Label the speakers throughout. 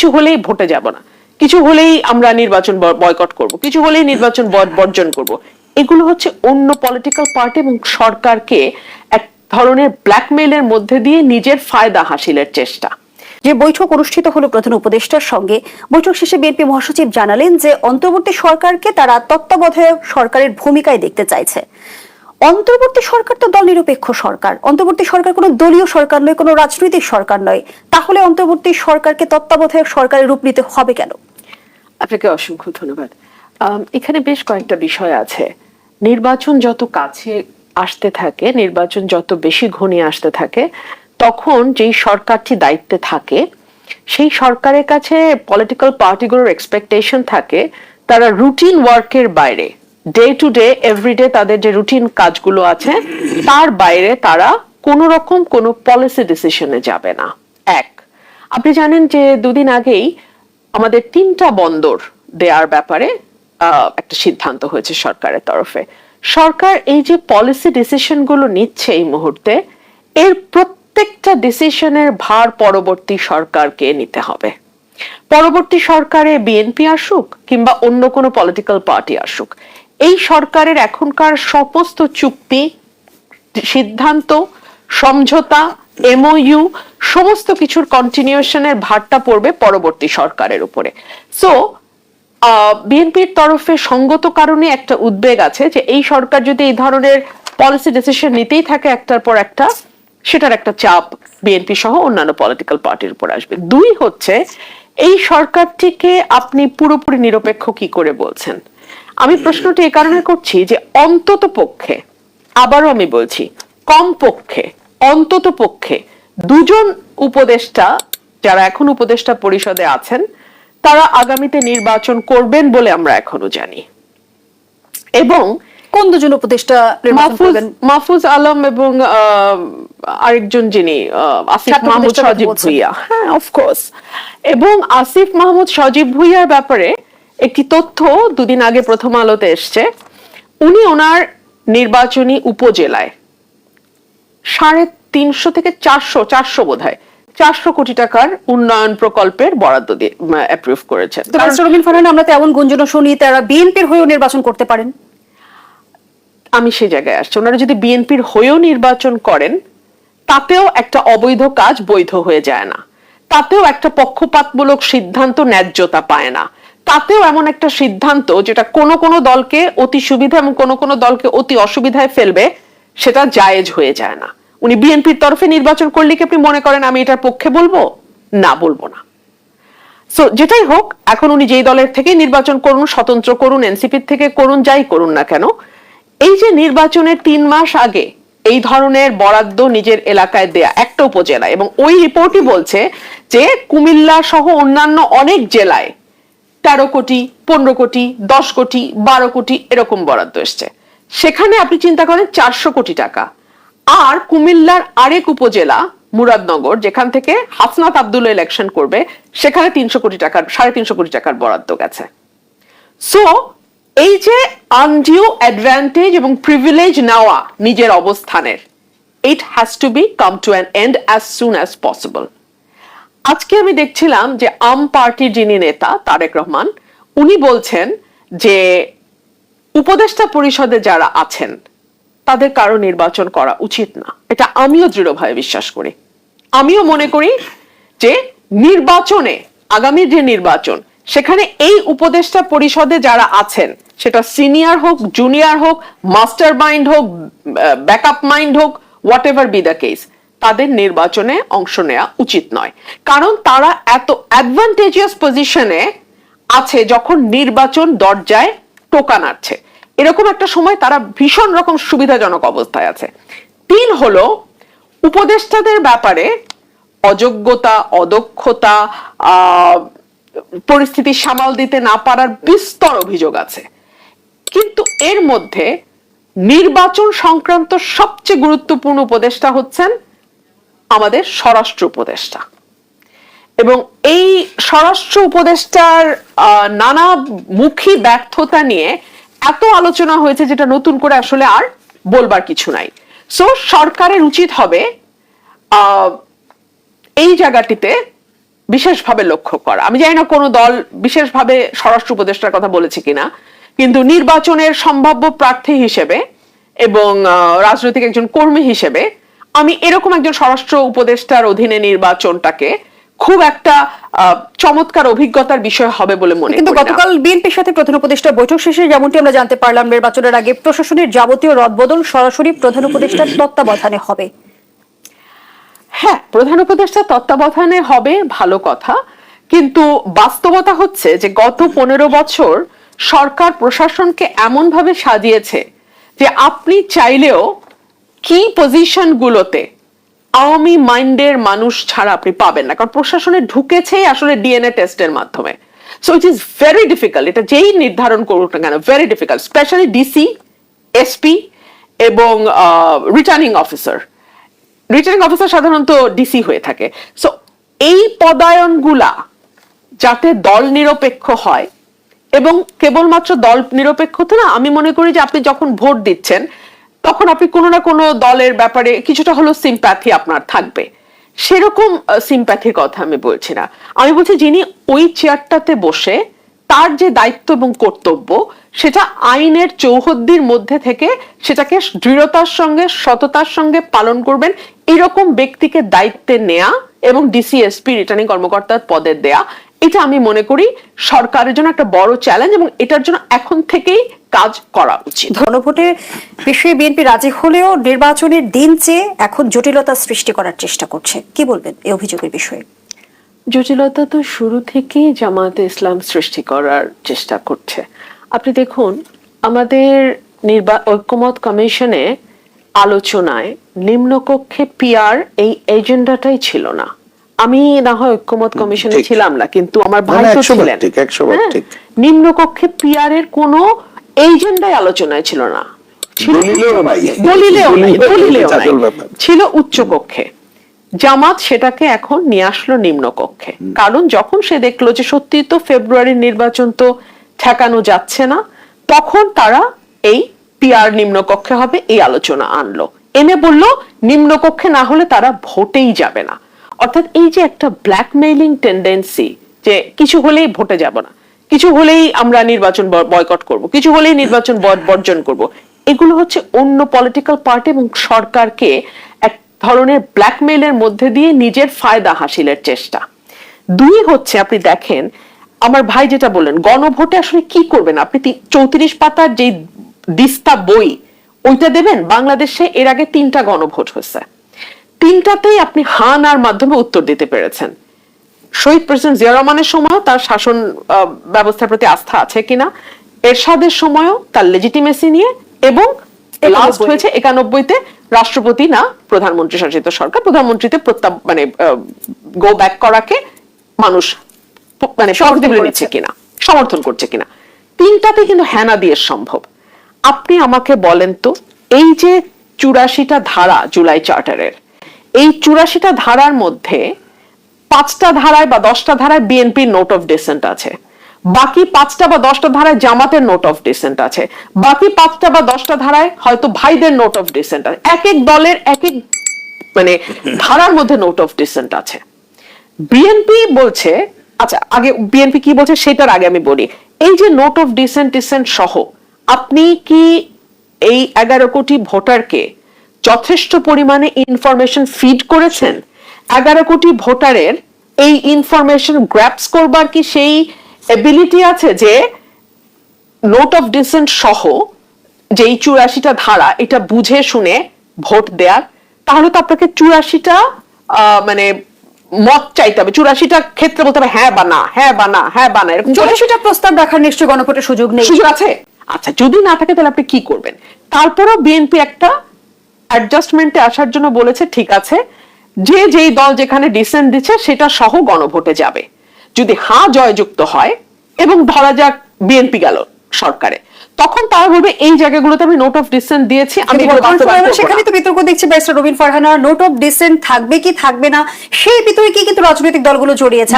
Speaker 1: কিছু হলেই ভোটে যাব না। কিছু হলেই আমরা নির্বাচন বয়কট করব, কিছু হলেই নির্বাচন বর্জন করব। এগুলো হচ্ছে অন্য পলিটিক্যাল পার্টি এবং সরকারকে এক ধরনের ব্ল্যাকমেইলের মধ্যে দিয়ে নিজের ফায়দা হাসিলের চেষ্টা।
Speaker 2: যে বৈঠক অনুষ্ঠিত হলো প্রধান উপদেষ্টার সঙ্গে, বৈঠক শেষে বিএনপি মহাসচিব জানালেন যে অন্তর্বর্তী সরকারকে তারা তত্ত্বাবধায়ক সরকারের ভূমিকায় দেখতে চাইছে। অন্তর্বর্তী সরকার তো দল নিরপেক্ষ সরকার। অন্তর্বর্তী সরকার কোনো দলীয় সরকার নয়, কোনো রাজনৈতিক সরকার নয়। তাহলে অন্তর্বর্তী সরকারকে তত্ত্বাবধায়ক সরকারের রূপ নিতে হবে কেন?
Speaker 1: আপনাকে অসংখ্য ধন্যবাদ। এখানে বেশ কয়েকটা বিষয় আছে। নির্বাচন যত কাছে আসতে থাকে, নির্বাচন যত বেশি ঘনিয়ে আসতে থাকে, তখন যেই সরকারটি দায়িত্বে থাকে, সেই সরকারের কাছে পলিটিক্যাল পার্টিগুলোর এক্সপেকটেশন থাকে, তারা রুটিন ওয়ার্কের বাইরে। ডে টু ডে এভরিডে তাদের যে রুটিন কাজগুলো আছে, তার বাইরে তারা কোনো রকম কোনো পলিসি ডিসিশনে যাবে না। এক, আপনি জানেন যে দুদিন আগেই আমাদের তিনটা বন্দর দেওয়ার ব্যাপারে একটা সিদ্ধান্ত হয়েছে সরকারের তরফে। সরকার এই যে পলিসি ডিসিশনগুলো নিচ্ছে এই মুহূর্তে, এর প্রত্যেকটা ডিসিশনের ভার পরবর্তী সরকারকে নিতে হবে। পরবর্তী সরকারে বিএনপি আসুক কিংবা অন্য কোনো পলিটিক্যাল পার্টি আসুক এই সরকারের এখনকার সমস্ত চুক্তি, সিদ্ধান্ত, সমঝোতা এমওইউ সমস্ত কিছুর কন্টিনিউশনের ভারটা পড়বে পরবর্তী সরকারের উপরে। সো বিএনপির তরফে সঙ্গত কারণে একটা উদ্বেগ আছে যে এই সরকার যদি এই ধরনের পলিসি ডিসিশন নিতেই থাকে একটার পর একটা, সেটার একটা চাপ বিএনপি সহ অন্যান্য পলিটিক্যাল পার্টির উপর আসবে। দুই হচ্ছে, এই সরকারটিকে আপনি পুরোপুরি নিরপেক্ষ কি করে বলছেন? আমি প্রশ্নটি এ কারণে করছি যে অন্তত পক্ষে আবারও আমি বলছি কম পক্ষে অন্তত পক্ষে দুজন উপদেষ্টা যারা এখন উপদেষ্টা পরিষদে আছেন তারা আগামীতে নির্বাচন করবেন বলে আমরা এখনও জানি। এবং
Speaker 2: কোন দুজন উপদেষ্টা
Speaker 1: মাহফুজ আলম এবং আহ, আরেকজন যিনি আসিফ মাহমুদ সজীব ভুইয়া। হ্যাঁ অফকোর্স এবং আসিফ মাহমুদ সজীব ভুইয়ার ব্যাপারে একটি তথ্য দুদিন আগে প্রথম আলোতে এসছে। উনি ওনার নির্বাচনী উপজেলায় সাড়ে তিনশো থেকে চারশো চারশো বোধ হয় চারশো কোটি টাকার উন্নয়ন প্রকল্পের বরাদ্দ দিয়ে অ্যাপ্রুভ করেছেন।
Speaker 2: মিস্টার ফারহান আমরা তো এমন গুঞ্জন শুনি তারা বিএনপির হয়েও নির্বাচন করতে পারেন।
Speaker 1: আমি সেই জায়গায় আসছি। ওনারা যদি বিএনপির হয়েও নির্বাচন করেন তাতেও একটা অবৈধ কাজ বৈধ হয়ে যায় না। তাতেও একটা পক্ষপাতমূলক সিদ্ধান্ত ন্যায্যতা পায় না। তাতেও এমন একটা সিদ্ধান্ত যেটা কোনো কোনো দলকে অতি সুবিধা এবং কোনো কোনো দলকে অতি অসুবিধায় ফেলবে, সেটা জায়েজ হয়ে যায় না। উনি বিএনপির তরফে নির্বাচন করলে কি আপনি মনে করেন আমি এটার পক্ষে বলব? না বলব না। সো যেটাই হোক, এখন উনি যেই দলের থেকে নির্বাচন করুন, স্বতন্ত্র করুন, এনসিপির থেকে করুন, যাই করুন না কেন, এই যে নির্বাচনের তিন মাস আগে এই ধরনের বরাদ্দ নিজের এলাকায় দেয়া একটা উপজেলায় এবং ওই রিপোর্টই বলছে যে কুমিল্লা সহ অন্যান্য অনেক জেলায় তেরো কোটি, পনেরো কোটি, দশ কোটি, বারো কোটি এরকম বরাদ্দ এসছে। সেখানে আপনি চিন্তা করেন চারশো কোটি টাকা। আর কুমিল্লার আরেক উপজেলা, মুরাদনগর, যেখান থেকে হাসনাত আব্দুল ইলেকশন করবে, সেখানে তিনশো কোটি টাকার, সাড়ে তিনশো কোটি টাকার বরাদ্দ গেছে। সো এই যে আনডিউ অ্যাডভান্টেজ এবং প্রিভিলেজ নেওয়া নিজের অবস্থানের it has to be come to an end as soon as possible আজকে আমি দেখছিলাম যে আম পার্টির যিনি নেতা, তারেক রহমান, উনি বলছেন যে উপদেষ্টা পরিষদে যারা আছেন, তাদের কারও নির্বাচন করা উচিত না। এটা আমিও দৃঢ়ভাবে বিশ্বাস করি। আমিও মনে করি যে নির্বাচনে, আগামী যে নির্বাচন, সেখানে এই উপদেষ্টা পরিষদে যারা আছেন, সেটা সিনিয়র হোক, জুনিয়র হোক মাস্টার মাইন্ড হোক, ব্যাকআপ মাইন্ড হোক whatever be the case তাদের নির্বাচনে অংশ নেওয়া উচিত নয়। কারণ তারা এত অ্যাডভান্টেজিয়াস পজিশনে আছে যখন নির্বাচন দরজায় টোকা নাড়ছে। এরকম একটা সময় তারা ভীষণ রকম সুবিধাজনক অবস্থায় আছে। তিন হলো, উপদেষ্টাদের ব্যাপারে অযোগ্যতা, অদক্ষতা পরিস্থিতি সামাল দিতে না পারার বিস্তর অভিযোগ আছে। কিন্তু এর মধ্যে নির্বাচন সংক্রান্ত সবচেয়ে গুরুত্বপূর্ণ উপদেষ্টা হচ্ছেন আমাদের স্বরাষ্ট্র উপদেষ্টা। এবং এই স্বরাষ্ট্র উপদেষ্টার নানা মুখী ব্যর্থতা নিয়ে এত আলোচনা হয়েছে যেটা নতুন করে আসলে আর বলবার কিছু নাই। সো সরকারের উচিত হবে এই জায়গাটিতে বিশেষভাবে লক্ষ্য করা। আমি জানি না কোনো দল বিশেষভাবে স্বরাষ্ট্র উপদেষ্টার কথা বলেছে কিনা, কিন্তু নির্বাচনের সম্ভাব্য প্রার্থী হিসেবে এবং রাজনৈতিক একজন কর্মী হিসেবে আমি এরকম একজন স্বরাষ্ট্র উপদেষ্টার অধীনে নির্বাচনটাকে খুব একটা চমৎকার অভিজ্ঞতার বিষয় হবে বলে মনে
Speaker 2: কিন্তু গতকাল বিএনপির সাথে প্রধান উপদেষ্টা বৈঠক শেষে যেমনটি আমরা জানতে পারলাম নির্বাচনের আগে প্রশাসনের যাবতীয় রদবদল সরাসরি প্রধান উপদেষ্টার তত্ত্বাবধানে হবে।
Speaker 1: হ্যাঁ প্রধান উপদেষ্টা তত্ত্বাবধানে হবে ভালো কথা। কিন্তু বাস্তবতা হচ্ছে যে গত পনেরো বছর সরকার প্রশাসনকে এমন ভাবে সাজিয়েছে যে আপনি চাইলেও কি পজিশন গুলোতে আওয়ামী মাইন্ডের মানুষ ছাড়া আপনি পাবেন না? কারণ প্রশাসনে ঢুকেছেই আসলে ডিএনএ টেস্টের মাধ্যমে। So it is very difficult এটা যেই নির্ধারণ করুক না কেন very difficult specially DC SP এবং রিটার্নিং অফিসার রিটার্নিং অফিসার সাধারণত ডিসি হয়ে থাকে। সো এই পদায়নগুলা যাতে দল নিরপেক্ষ হয় এবং কেবলমাত্র দল নিরপেক্ষ তো না, আমি মনে করি যে আপনি যখন ভোট দিচ্ছেন তখন আপনি কোনো না কোনো দলের ব্যাপারে কিছুটা হলো সিম্প্যাথি আপনার থাকবে। সেরকম সিম্প্যাথির কথা আমি বলছি না। আমি বলছি যিনি ওই চেয়ারটাতে বসে তার যে দায়িত্ব এবং কর্তব্য, সেটা আইনের চৌহদ্দির মধ্যে থেকে সেটাকে দৃঢ়তার সঙ্গে, সততার সঙ্গে পালন করবেন, এরকম ব্যক্তিকে দায়িত্বে নেয়া এবং ডিসিএসপি রিটার্নিং কর্মকর্তার পদে দেয়া এটা আমি মনে করি সরকারের জন্য একটা বড় চ্যালেঞ্জ এবং এটার জন্য এখন থেকেই কাজ করা উচিত।
Speaker 2: গণভোটের বিষয়ে বিএনপি রাজি হলেও নির্বাচনের দিন চেয়ে এখন জটিলতা সৃষ্টি করার চেষ্টা করছে। কি বলবেন এই অভিযোগের বিষয়ে?
Speaker 1: জটিলতা তো শুরু থেকেই জামায়াতে ইসলাম সৃষ্টি করার চেষ্টা করছে। আপনি দেখুন আমাদের নির্বা ঐক্যমত কমিশনে আলোচনায় নিম্নকক্ষে পিআর এই এজেন্ডাটাই ছিল না। আমি না হয় ঐক্যমত কমিশনে ছিলাম না কিন্তু আমার ভাই তো ছিলেন
Speaker 3: ঠিক, 100 বার
Speaker 1: হ্যাঁ?
Speaker 3: ঠিক।
Speaker 1: নিম্নকক্ষে পিআর এর কোনো এজেন্ডাই আলোচনায় ছিল না ছিল
Speaker 3: দলিলেও নাই।
Speaker 1: দলিলেও নাই
Speaker 3: দলিলেও
Speaker 1: দলিলেও
Speaker 3: এটা
Speaker 1: নাই
Speaker 3: আসল ব্যাপার।
Speaker 1: ছিল উচ্চ কক্ষে জামাত সেটাকে এখন নিয়ে আসলো নিম্ন কক্ষে কারণ যখন সে দেখল যে সত্যি তো ফেব্রুয়ারির নির্বাচন তো ঠেকানো যাচ্ছে না তখন তারা এই পিআর নিম্ন কক্ষে হবে এই আলোচনা আনলো এনে বলল নিম্ন কক্ষে না হলে তারা ভোটেই যাবে না অর্থাৎ এই যে একটা ব্ল্যাকমেইলিং টেন্ডেন্সি যে কিছু হলেই ভোটে যাব না, কিছু হলেই আমরা নির্বাচন বয়কট করব, কিছু হলেই নির্বাচন বর্জন করব, এগুলো হচ্ছে অন্য পলিটিক্যাল পার্টি এবং সরকারকে এক ধরনের ব্ল্যাকমেইলের মধ্যে দিয়ে নিজের ফায়দা হাসিলের চেষ্টা। দুই হচ্ছে, আপনি দেখেন, আমার ভাই যেটা বললেন, গণভোটে আসলে কি করবেন? আপনি চৌত্রিশ পাতার যে দিস্তা বই, ওইটা দেবেন? বাংলাদেশে এর আগে তিনটা গণভোট হয়েছে। তিনটাতেই আপনি হান আর মাধ্যমে উত্তর দিতে পেরেছেন। শহীদ প্রেসিডেন্ট জিয়া রহমানের সময়ও তার শাসন ব্যবস্থার প্রতি আস্থা আছে কিনা এরশাদের সময়ও তার লেজিটিমেসি নিয়ে এবং লাস্ট হয়েছে একানব্বইতে রাষ্ট্রপতি না প্রধানমন্ত্রী শাসিত সরকার প্রধানমন্ত্রীতে প্রত্যা মানে গো ব্যাক করাকে মানুষ মানে
Speaker 2: সমর্থন
Speaker 1: নিচ্ছে কিনা সমর্থন করছে কিনা। তিনটাতে কিন্তু হ্যানা দিয়ে সম্ভব। আপনি আমাকে বলেন তো এই যে চুরাশিটা ধারা জুলাই চার্টারের এই চুরাশিটা ধারার মধ্যে পাঁচটা ধারায় বা দশটা ধারায় বিএনপির নোট অফ ডিসেন্ট আছে। বাকি পাঁচটা বা দশটা ধারায় জামাতের নোট অফ ডিসেন্ট আছে। বাকি পাঁচটা বা দশটা ধারায় হয়তো ভাইদের নোট অফ ডিসেন্ট আছে। এক এক দলের এক এক মানে ধারার মধ্যে নোট অফ ডিসেন্ট আছে। বিএনপি বলছে আচ্ছা আগে বিএনপি কি বলছে সেটার আগে আমি বলি। এই যে নোট অফ ডিসেন্ট ডিসেন্ট সহ, আপনি কি এই এগারো কোটি ভোটারকে যথেষ্ট পরিমাণে ইনফরমেশন ফিড করেছেন। এগারো কোটি ভোটারের এই ইনফরমেশন গ্র্যাপস করবার কি সেই এবিলিটি আছে যে নোট অফ ডিসেন্ট সহ যেই চুরাশিটা ধারা এটা বুঝে শুনে ভোট দেয়ার। তাহলে তো আপনাকে চুরাশিটা মানে মত চাইতে হবে। চুরাশিটা ক্ষেত্রে বলতে হবে হ্যাঁ বা না হ্যাঁ বা না হ্যাঁ বা না এরকম
Speaker 2: চৌরাশিটা প্রস্তাব রাখার নিশ্চয় গণভোটের সুযোগ নেই।
Speaker 1: সুযোগ আছে? আচ্ছা যদি না থাকে তাহলে আপনি কি করবেন? তারপরও বিএনপি একটা অ্যাডজাস্টমেন্টে আসার জন্য বলেছে ঠিক আছে যে যেই দল যেখানে ডিসেন্ট দিচ্ছে সেটা সহ গণভোটে যাবে। যদি হা জয়যুক্ত হয় এবং ধরা যাক বিএনপি গেল সরকারে তখন তারা বলবে এই জায়গাগুলোতে আমি নোট অফ ডিসেন্ট দিয়েছি আমি
Speaker 2: সেখানে তো বিতর্ক দেখছি barrister Robin Farhana note of dissent থাকবে কি থাকবে না সেই বিতর্কে কিন্তু রাজনৈতিক দলগুলো জড়িয়েছে।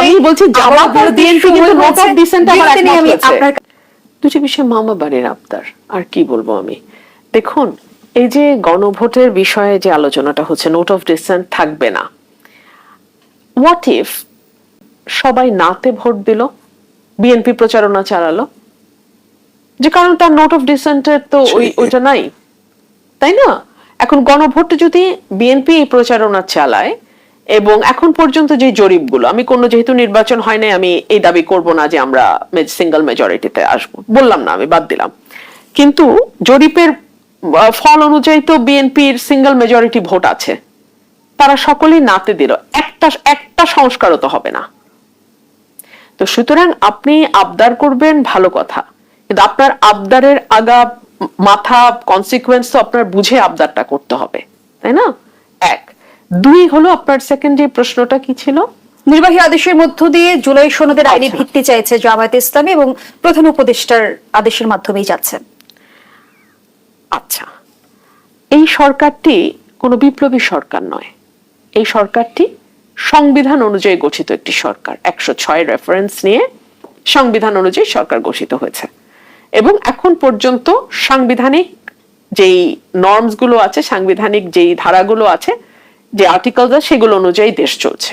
Speaker 2: আমি
Speaker 1: বলছি জামাত বিএনপি কিন্তু নোট অফ ডিসেন্ট আমার
Speaker 2: বিরতি নিয়ে
Speaker 1: একমত
Speaker 2: আমি
Speaker 1: হয়েছে।
Speaker 2: আপনার
Speaker 1: দুটি বিষয়ে মামা বাড়ির আবদার আর কি বলব আমি? দেখুন এই যে গণভোটের বিষয়ে যে আলোচনাটা হচ্ছে নোট অফ ডিসেন্ট থাকবে না। হোয়াট ইফ সবাই নাতে ভোট দিল বিএনপি প্রচারণা চালালো? যে কারণ তার নোট অফ ডিসেন্টের তো ওই ওইটা নাই। তাই না? এখন গণভোট যদি বিএনপি এই প্রচারণা চালায় এবং এখন পর্যন্ত যে জরিপগুলো আমি কোনো যেহেতু নির্বাচন হয় নাই আমি এই দাবি করব না যে আমরা সিঙ্গেল মেজরিটিতে আসব। বললাম না আমি বাদ দিলাম। কিন্তু জরিপের ফল অনুযায়ী তো বিএনপির সিঙ্গেল মেজরিটি ভোট আছে। তারা সকলেই নাতে দিল। একটা একটা সংস্কারও তো হবে না। তো সুতরাং আপনি আবদার করবেন ভালো কথা। কিন্তু আপনার আবদারের আগা মাথা কনসিকুয়েন্স তো আপনার বুঝে আবদারটা করতে হবে। তাই না? এক। দুই হলো আপনার সেকেন্ড যে প্রশ্নটা কি ছিল?
Speaker 2: নির্বাহী আদেশের মধ্য দিয়ে জুলাই সনদের আইনি
Speaker 1: আচ্ছা।
Speaker 2: ভিত্তি চাইছে জামায়াত ইসলামী এবং প্রধান উপদেষ্টার আদেশের মাধ্যমেই যাচ্ছে।
Speaker 1: আচ্ছা এই সরকারটি কোনো বিপ্লবী সরকার নয়। এই সরকারটি সংবিধান অনুযায়ী গঠিত একটি সরকার। একশো ছয় রেফারেন্স নিয়ে সংবিধান অনুযায়ী সরকার গঠিত হয়েছে। এবং এখন পর্যন্ত সাংবিধানিক যেই নর্মসগুলো আছে, সাংবিধানিক যেই ধারাগুলো আছে, যে আর্টিকেল সেগুলো অনুযায়ী দেশ চলছে।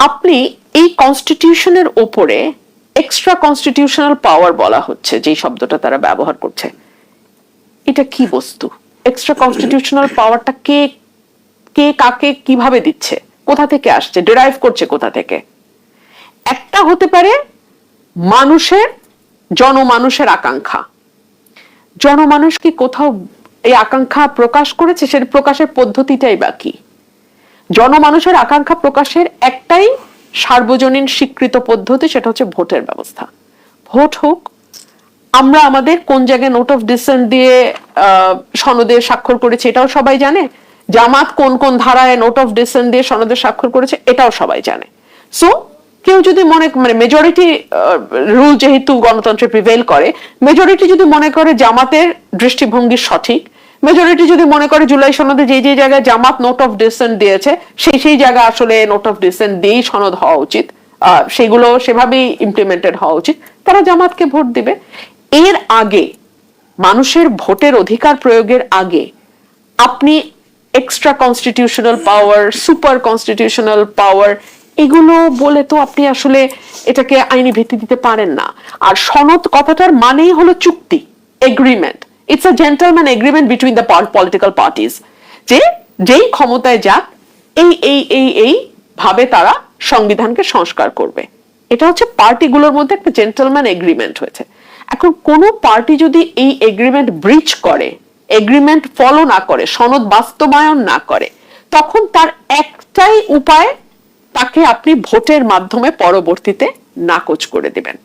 Speaker 1: আপনি এই কনস্টিটিউশনের ওপরে এক্সট্রা কনস্টিটিউশনাল পাওয়ার বলা হচ্ছে যে শব্দটা তারা ব্যবহার করছে। এটা কি বস্তু? এক্সট্রা কনস্টিটিউশনাল পাওয়ারটা কে কে কাকে কীভাবে দিচ্ছে? কোথা থেকে আসছে? ডিরাইভ করছে কোথা থেকে? একটা হতে পারে মানুষের, জনমানুষের আকাঙ্ক্ষা। জনমানুষ কি কোথাও এই আকাঙ্ক্ষা প্রকাশ করেছে সেটা প্রকাশের পদ্ধতিটাই বাকি জনমানুষের আকাঙ্ক্ষা প্রকাশের একটাই সার্বজনীন স্বীকৃত পদ্ধতি, সেটা হচ্ছে ভোটের ব্যবস্থা। ভোট হোক আমরা আমাদের কোন জায়গায় নোট অফ ডিসেন্ট দিয়ে সনদে স্বাক্ষর করেছি এটাও সবাই জানে? জামাত কোন কোন ধারায় নোট অফ ডিসেন্ট দিয়ে সনদে স্বাক্ষর করেছে এটাও সবাই জানে। সো কেউ যদি মনে মানে মেজরিটি রুল যেহেতু গণতন্ত্রে প্রিভেল করে মেজরিটি যদি মনে করে জামাতের দৃষ্টিভঙ্গি সঠিক মেজরিটি যদি মনে করে জুলাই সনদে যে যে জায়গায় জামাত নোট অফ ডিসেন্ট দিয়েছে, সেই সেই জায়গা আসলে নোট অফ ডিসেন্ট দিয়েই সনদ হওয়া উচিত। সেগুলো সেভাবেই ইমপ্লিমেন্টেড হওয়া উচিত। তারা জামাতকে ভোট দিবে। এর আগে, মানুষের ভোটের অধিকার প্রয়োগের আগে, আপনি extra constitutional power super constitutional power এগুলো বলে তো আপনি আসলে এটাকে আইনি ভিত্তি দিতে পারেন না। আর সনদ কথাটার মানেই হলো চুক্তি agreement it's a gentleman agreement between the political parties যে যেই ক্ষমতায় যাক, এই এই এই এই ভাবে তারা সংবিধানকে সংস্কার করবে। এটা হচ্ছে পার্টিগুলোর মধ্যে একটা জেন্টলম্যান এগ্রিমেন্ট হয়েছে। এখন কোনো পার্টি যদি এই এগ্রিমেন্ট ব্রিচ করে এগ্রিমেন্ট ফলো না করে, সনদ বাস্তবায়ন না করে, তখন তার একটাই উপায়, তাকে আপনি ভোটের মাধ্যমে পরবর্তীতে নাকচ করে দিবেন।